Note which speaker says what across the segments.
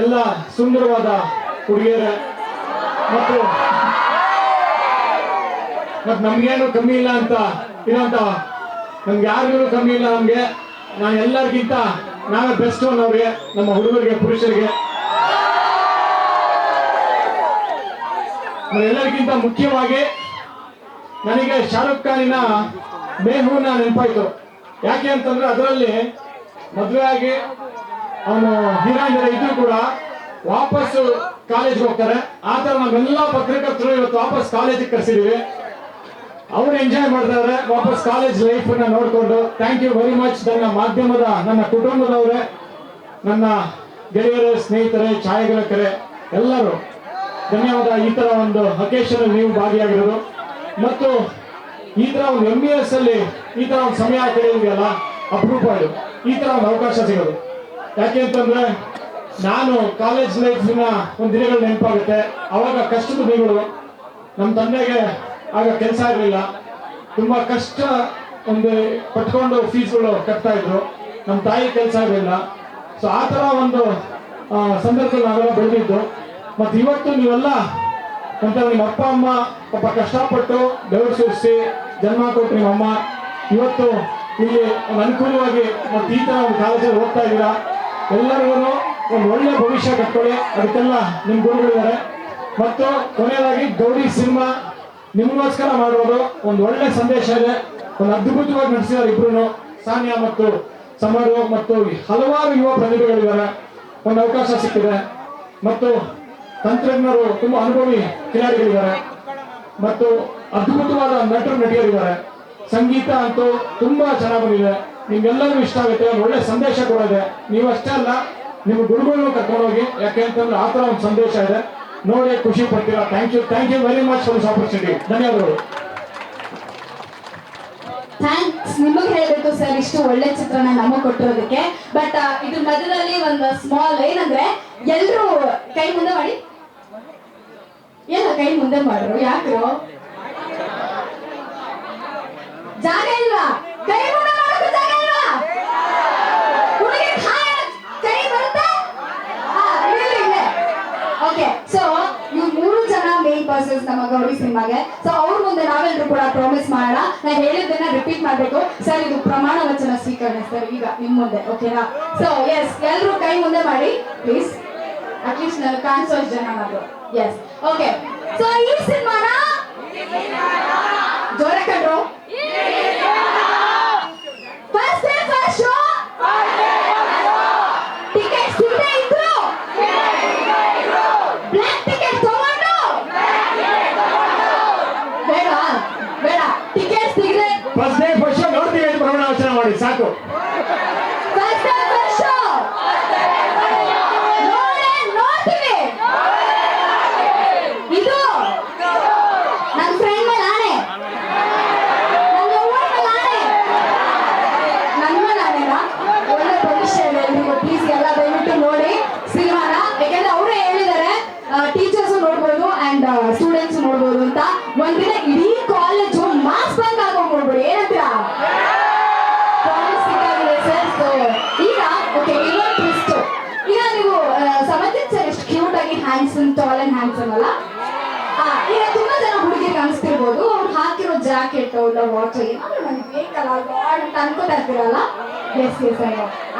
Speaker 1: ಎಲ್ಲ ಸುಂದರವಾದ ಹುಡುಗಿಯರ ಮತ್ತು ಮತ್ತು ನಮ್ಗೇನು ಕಮ್ಮಿ ಇಲ್ಲ ಅಂತ ಇರೋಂತ ನಮ್ಗೆ ಯಾರಿಗೂ ಕಮ್ಮಿ ಇಲ್ಲ ನಮ್ಗೆ. ನಾನು ಎಲ್ಲರಿಗಿಂತ ನಾವೇ ಬೆಸ್ಟ್ ಅನ್ನೋರಿಗೆ, ನಮ್ಮ ಹುಡುಗರಿಗೆ, ಪುರುಷರಿಗೆ. ಎಲ್ಲರಿಗಿಂತ ಮುಖ್ಯವಾಗಿ ನನಗೆ ಶಾರುಖ್ ಖಾನಿನ ಮೇಹೂನ ನೆನಪಾಯ್ತು. ಯಾಕೆ ಅಂತಂದ್ರೆ ಅದರಲ್ಲಿ ಮದುವೆ ಆಗಿ ಅವನು ಹೀರಾಂಜನ ಇದ್ರು ಕೂಡ ವಾಪಸ್ ಕಾಲೇಜ್ಗೆ ಹೋಗ್ತಾರೆ. ಆ ತರ ನಾವೆಲ್ಲ ಪತ್ರಕರ್ತರು ಇವತ್ತು ವಾಪಸ್ ಕಾಲೇಜಿಗೆ ಕರ್ಸಿದೀವಿ. ಅವ್ರು ಎಂಜಾಯ್ ಮಾಡ್ತಾರೆ ವಾಪಸ್ ಕಾಲೇಜ್ ಲೈಫ್ನ ನೋಡ್ಕೊಂಡು. ಥ್ಯಾಂಕ್ ಯು ವೆರಿ ಮಚ್ ನನ್ನ ಮಾಧ್ಯಮದ, ನನ್ನ ಕುಟುಂಬದವರೇ, ನನ್ನ ಗೆಳೆಯರು, ಸ್ನೇಹಿತರೆ ಛಾಯಾಗ್ರಾಹಕರೇ ಎಲ್ಲರೂ. ಧನ್ಯವಾದ. ಈ ತರ ಒಂದು ಅಕೇಶನ್ ನೀವು ಭಾಗಿಯಾಗಿರೋದು. ಮತ್ತು ಈ ತರ ಒಂದು ಎಂ ಬಿ ಎಸ್ ಅಲ್ಲಿ ಈ ತರ ಒಂದು ಸಮಯ ಕಳೆಯೋದಿದೆಯಲ್ಲ ಅಪರೂಪ ಇದು. ಈ ತರ ಒಂದು ಅವಕಾಶ ಸಿಗೋದು. ಯಾಕೆ ಅಂತಂದ್ರೆ ನಾನು ಕಾಲೇಜ್ ಲೈಫಿನ ಒಂದು ದಿನಗಳು ನೆನಪಾಗುತ್ತೆ. ಅವಾಗ ಕಷ್ಟದ ದಿನಗಳು. ನಮ್ಮ ತಂದೆಗೆ ಆಗ ಕೆಲಸ ಇರಲಿಲ್ಲ. ತುಂಬಾ ಕಷ್ಟ ಒಂದು ಪಟ್ಕೊಂಡು ಫೀಸ್ಗಳು ಕಟ್ತಾ ಇದ್ರು. ನಮ್ಮ ತಾಯಿ ಕೆಲಸ ಇರಲಿಲ್ಲ. ಸೊ ಆ ಥರ ಒಂದು ಸಂದರ್ಭದಲ್ಲಿ ನಾವೆಲ್ಲ ಬೆಳೆದಿದ್ದು. ಮತ್ತು ಇವತ್ತು ನೀವೆಲ್ಲ ಅಂತ ನಿಮ್ಮ ಅಪ್ಪ, ಅಮ್ಮ ಪಾಪ ಕಷ್ಟಪಟ್ಟು ಬೆವರು ಸೂರಿಸಿ ಜನ್ಮ ಕೊಟ್ಟು ನಿಮ್ಮ ಅಮ್ಮ. ಇವತ್ತು ಇಲ್ಲಿ ಒಂದು ಅನುಕೂಲವಾಗಿ ಮತ್ತು ಈ ಥರ ಒಂದು ಕಾಲೇಜಲ್ಲಿ ಓದ್ತಾ ಇದ್ದೀರಾ? ಎಲ್ಲರಿಗೂ ಒಂದು ಒಳ್ಳೆ ಭವಿಷ್ಯ ಕಟ್ಕೊಳ್ಳಿ. ಅದಕ್ಕೆಲ್ಲ ನಿಮ್ಮ ಗುರುಗಳಿದ್ದಾರೆ. ಮತ್ತು ಕೊನೆಯದಾಗಿ ಗೌರಿ ಸಿನಿಮಾ ನಿಮಗೋಸ್ಕರ ಮಾಡುವುದು ಒಂದು ಒಳ್ಳೆ ಸಂದೇಶ ಇದೆ. ಒಂದು ಅದ್ಭುತವಾಗಿ ನಡೆಸಿದ್ದಾರೆ ಇಬ್ರು ಸಾನಿಯಾ ಮತ್ತು ಸಮರು ಮತ್ತು ಹಲವಾರು ಯುವ ಪ್ರತಿಭೆಗಳಿದ್ದಾರೆ ಒಂದು ಅವಕಾಶ ಸಿಕ್ಕಿದೆ. ಮತ್ತು ತಂತ್ರಜ್ಞರು ತುಂಬಾ ಅನುಭವಿ ಕಿಲಾಡಿಗಳಿದ್ದಾರೆ. ಮತ್ತು ಅದ್ಭುತವಾದ ನಟರು ನಟಿಯರಿದ್ದಾರೆ. ಸಂಗೀತ ಅಂತೂ ತುಂಬಾ ಚೆನ್ನಾಗಿ ನಿಮ್ಗೆಲ್ಲರಿಗೂ ಇಷ್ಟ ಆಗುತ್ತೆ, ಒಂದು ಒಳ್ಳೆ ಸಂದೇಶ ಕೂಡ ಇದೆ. ನೀವು ಅಷ್ಟೇ ಅಲ್ಲ, ನಿಮ್ಮ ಗುರುಗಳನ್ನು ಕರ್ಕೊಂಡೋಗಿ, ಯಾಕೆ ಅಂತಂದ್ರೆ ಆ ಥರ ಒಂದು ಸಂದೇಶ ಇದೆ. ನೋಡಿ, ಖುಷಿ ಪಡ್ತೀರಾ? Thank you thank you very much for this opportunity ಧನ್ಯವಾದಗಳು.
Speaker 2: ಥ್ಯಾಂಕ್ಸ್ ನಿಮಗೆ ಹೇಳ್ಬೇಕು ಸರ್ ಇಷ್ಟು ಒಳ್ಳೆ ಚಿತ್ರನ ನಮಗೆ ಕೊಟ್ಟಿರೋದಕ್ಕೆ. ಬಟ್ ಇದ್ರ ಮಧ್ಯದಲ್ಲಿ ಒಂದು ಸ್ಮಾಲ್ ಏನಂದ್ರೆ, ಎಲ್ರು ಕೈ ಮುಂದೆ ಮಾಡಿ. ಏನ ಕೈ ಮುಂದೆ ಮಾಡ್ರು, ಯಾಕ್ರು? ಜಾಗ ಇಲ್ವಾ ಕೈ ಮುಂದೆ ಮಾಡೋಕೆ ಜಾಗ ಇಲ್ವಾ ಹುಡುಗಿ ಹಾಯ್ ಕೈ ಬರುತ್ತಾ ಓಕೆ ಸೊ ಇವ್ ಮೂರು ಜನ ಪರ್ಸನ್ಸ್ ನಮ್ಮ ಗೌರಿ ಸಿನಿಮಾಗೆ. ಸೊ ಅವ್ರ ಮುಂದೆ ನಾವೆಲ್ಲರೂ ಕೂಡ ಪ್ರಾಮಿಸ್ ಮಾಡೋಣ. ನಾ ಹೇಳಿದ್ದನ್ನ ರಿಪೀಟ್ ಮಾಡ್ಬೇಕು. ಸರ್ ಇದು ಪ್ರಮಾಣ ವಚನ ಸ್ವೀಕರಣೆ ಸರ್ ಈಗ ನಿಮ್ ಮುಂದೆ ಓಕೆನಾ ಸೊ ಎಸ್ ಎಲ್ಲರೂ ಕೈ ಮುಂದೆ ಮಾಡಿ ಪ್ಲೀಸ್ ಅಟ್ಲೀಸ್ಟ್ ನಾನು ಕಾಣಿಸೋ ಜನ ನಾವು ಎಸ್ ಓಕೆ ಸೊ ಈ ಸಿನಿಮಾನ
Speaker 1: ಅಂತ ಪ್ರಮಾಣ ವಚನ ಮಾಡಿ ಸಾಕು
Speaker 2: ಫಸ್ಟ್ ಡೇ ಫಸ್ಟ್ ಶೋ ನೋಡೇ ನೋಡ್ತೀವಿ ಇದು ನನ್ನ ಫ್ರೆಂಡ್ ಮೇಲೆ ಆಣೆ ನನ್ನ ಅವ್ವನ ಮೇಲೆ ಆಣೆ ನನ್ನ ಮೇಲೆ ಆಣೆನಾ ಒಳ್ಳೆ ಭವಿಷ್ಯ ಇದೆ ಎಲ್ರಿಗೂ ಪ್ಲೀಸ್ ಎಲ್ಲ ದಯವಿಟ್ಟು ನೋಡಿ ಸಿನಿಮಾನ ಯಾಕಂದ್ರೆ ಅವರೇ ಹೇಳಿದ್ದಾರೆ ಟೀಚರ್ಸ್ ನೋಡ್ಬೋದು ಅಂಡ್ ಸ್ಟೂಡೆಂಟ್ಸ್ ನೋಡ್ಬೋದು ಅಂತ ಒಂದಿನ ಇಡೀ ಕಾಲೇಜು ಮಾಸ್ ಬಂಕ್ ಹಾಕೊಂಡ್ ನೋಡ್ಬೋದು ಏನಂತೀರಾ Promise ಸಿಕ್ಕಾಗಿದೆ sir. So, ಈಗ ಓಕೆ ಇನ್ನೊಂದು ಟ್ವಿಸ್ಟ್ ಈಗ ನೀವು ಸಮಂಜಿತ್ ಸರ್ ಎಷ್ಟು ಕ್ಯೂಟ್ ಆಗಿ ಹ್ಯಾಂಡ್ಸಮ್ ಟಾಲ್ ಅಂಡ್ ಹ್ಯಾಂಡ್ಸಮ್ ಅಲ್ಲ? ಈಗ ತುಂಬಾ ಜನ ಹುಡುಗಿ ಕಾಣಿಸ್ತಿರ್ಬೋದು. ಅವ್ರು ಹಾಕಿರೋ ಜಾಕೆಟ್ ಇಲ್ಲ ವಾಚ್ ಏನಾದ್ರು ನನಗೆ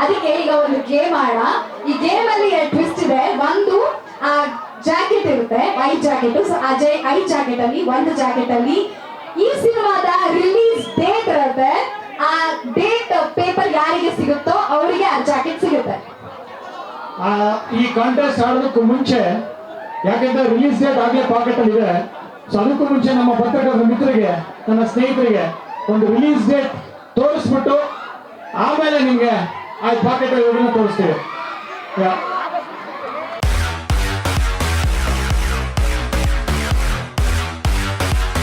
Speaker 2: ಅದಕ್ಕೆ ಈಗ ಒಂದು ಗೇಮ್ ಆಡ. ಈ ಗೇಮ್ ಅಲ್ಲಿ ಟ್ವಿಸ್ಟ್ ಇದೆ. ಒಂದು, ಆ ಜಾಕೆಟ್ ಇರುತ್ತೆ I jacket so Ajay I jacket ಅಲ್ಲಿ, ಒಂದು ಜಾಕೆಟ್ ಅಲ್ಲಿ ಈ ಸಿನಿಮಾದ ರಿಲೀಸ್ ಡೇಟ್ ಇರುತ್ತೆ. ಆ ಡೇಟ್
Speaker 1: ಈ ಕಾಂಟೆಸ್ಟ್ ಆಡೋದಕ್ಕೂ ಮುಂಚೆ, ಯಾಕಂದ್ರೆ ರಿಲೀಸ್ ಡೇಟ್ ಆಗ್ಲೇ ಪಾಕೆಟ್ ಅಲ್ಲಿ ಇದೆ. ಸೊ ಅದಕ್ಕೂ ಮುಂಚೆ ನಮ್ಮ ಪತ್ರಕರ್ತರ ಮಿತ್ರರಿಗೆ, ನನ್ನ ಸ್ನೇಹಿತರಿಗೆ ಒಂದು ರಿಲೀಸ್ ಡೇಟ್ ತೋರಿಸ್ಬಿಟ್ಟು, ಆಮೇಲೆ ನಿಮ್ಗೆ ಆ ಪಾಕೆಟ್ ತೋರಿಸ್ತೀವಿ.